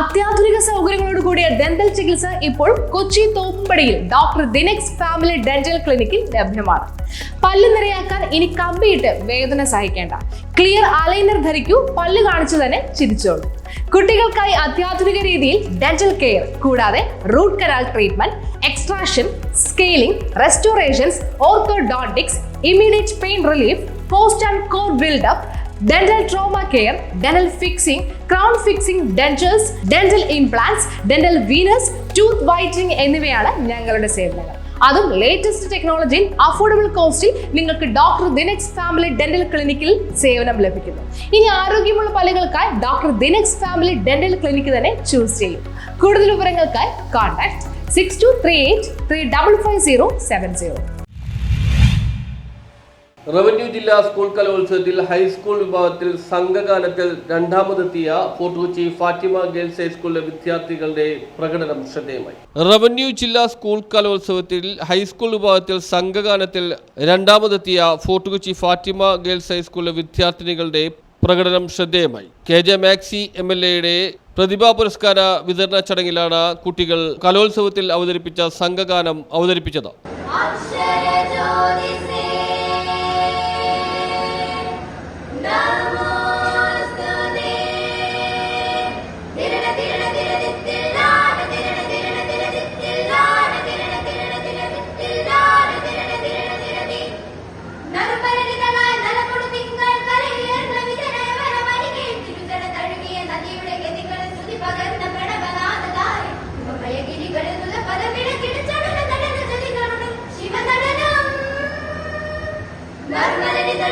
അത്യാധുനിക സൗകര്യങ്ങളോട് കൂടിയ ഡെന്റൽ ചികിത്സ ഇപ്പോൾ കൊച്ചി തോപ്പുംപടിയിൽ ഡോക്ടർ ദിനെക്സ് ഫാമിലി ഡെന്റൽ ക്ലിനിക്കിൽ ലഭ്യമാണ്. പല്ല് നിറയാക്കാൻ ഇനി കമ്പിയിട്ട് വേദന സഹിക്കേണ്ട. ക്ലിയർ അലൈനർ ധരിക്കൂ പല്ല് കാണിച്ചു തന്നെ ചിരിച്ചോളൂ. കുട്ടികൾക്കായി അത്യാധുനിക രീതിയിൽ ഡെന്റൽ കെയർ കൂടാതെ root canal treatment extraction scaling restorations orthodontics immediate pain relief post and core build up dental trauma care dental fixing crown fixing dentals dental implants dental veneers tooth whitening എന്നിവയാണ് ഞങ്ങളുടെ സേവനങ്ങൾ. അതും latest ടെക്നോളജിയിൽ affordable കോസ്റ്റിൽ നിങ്ങൾക്ക് doctor Dinex family dental ക്ലിനിക്കിൽ സേവനം ലഭിക്കുന്നു. ഇനി ആരോഗ്യമുള്ള പല്ലുകൾക്കായി doctor Dinex family dental clinic തന്നെ ചൂസ് ചെയ്യും. കൂടുതൽ വിവരങ്ങൾക്കായി contact six two three eight three double five zero seven zero revenue ജില്ലാ സ്കൂൾ കലോത്സവത്തിൽ ഹൈസ്കൂൾ വിഭാഗത്തിൽ സംഘഗാനത്തിൽ രണ്ടാമതെത്തിയ ഫോർട്ട് കൊച്ചി ഫാത്തിമ ഗേൾസ് ഹൈസ്കൂളിലെ വിദ്യാർത്ഥികളുടെ പ്രകടനം ശ്രദ്ധേയമായി. റവന്യൂ ജില്ലാ സ്കൂൾ കലോത്സവത്തിൽ ഹൈസ്കൂൾ വിഭാഗത്തിൽ സംഘഗാനത്തിൽ രണ്ടാമതെത്തിയ ഫോർട്ട് കൊച്ചി ഫാത്തിമ ഗേൾസ് ഹൈസ്കൂളിലെ വിദ്യാർത്ഥിനികളുടെ പ്രകടനം ശ്രദ്ധേയമായി. K J Maxy M L എയുടെ പ്രതിഭാ പുരസ്കാര വിതരണ ചടങ്ങിലാണ് കുട്ടികൾ കലോത്സവത്തിൽ അവതരിപ്പിച്ച സംഘഗാനം അവതരിപ്പിച്ചത്.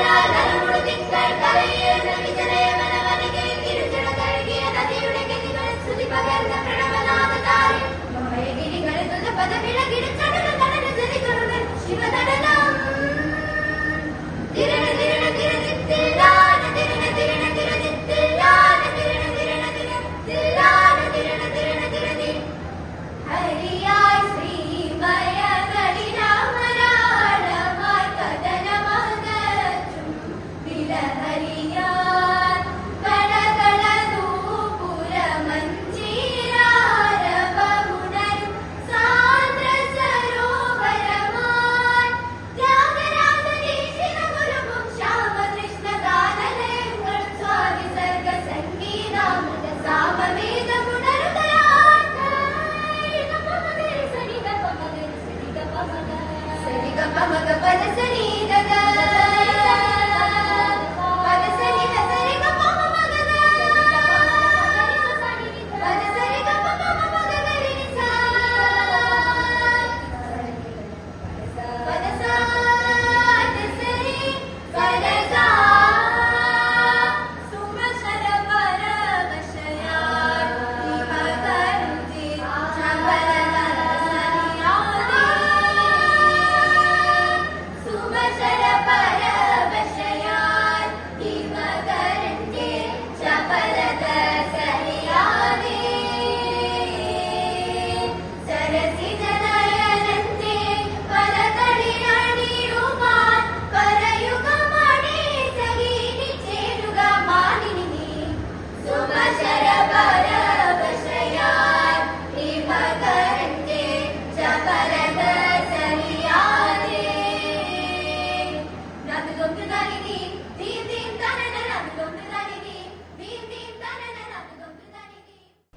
கலைஞர் நலிமுறு திங்கள் கலைஞர் நலிதனே ಸಹರಿ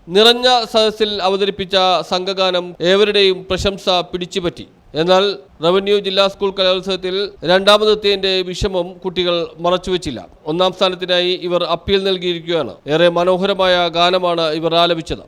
നിറഞ്ഞ സദസ്സിൽ അവതരിപ്പിച്ച സംഘഗാനം ഏവരുടെയും പ്രശംസ പിടിച്ചുപറ്റി. എന്നാൽ റവന്യൂ ജില്ലാ സ്കൂൾ കലോത്സവത്തിൽ രണ്ടാമതെത്തിയതിന്റെ വിഷമം കുട്ടികൾ മറച്ചുവെച്ചില്ല. ഒന്നാം സ്ഥാനത്തിനായി ഇവർ അപ്പീൽ നൽകിയിരിക്കുകയാണ്. ഏറെ മനോഹരമായ ഗാനമാണ് ഇവർ ആലപിച്ചത്.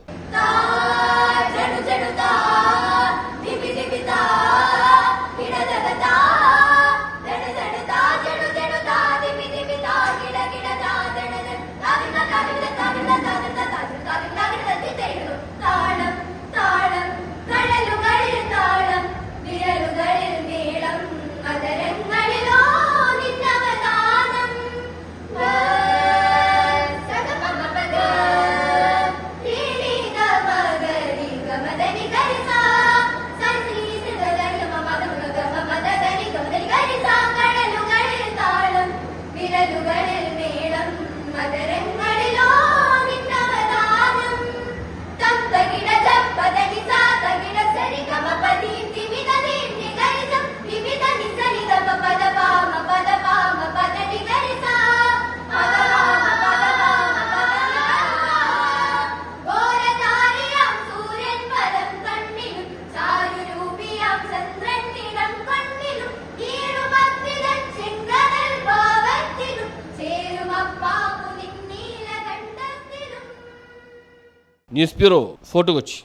News bureau fort Kochi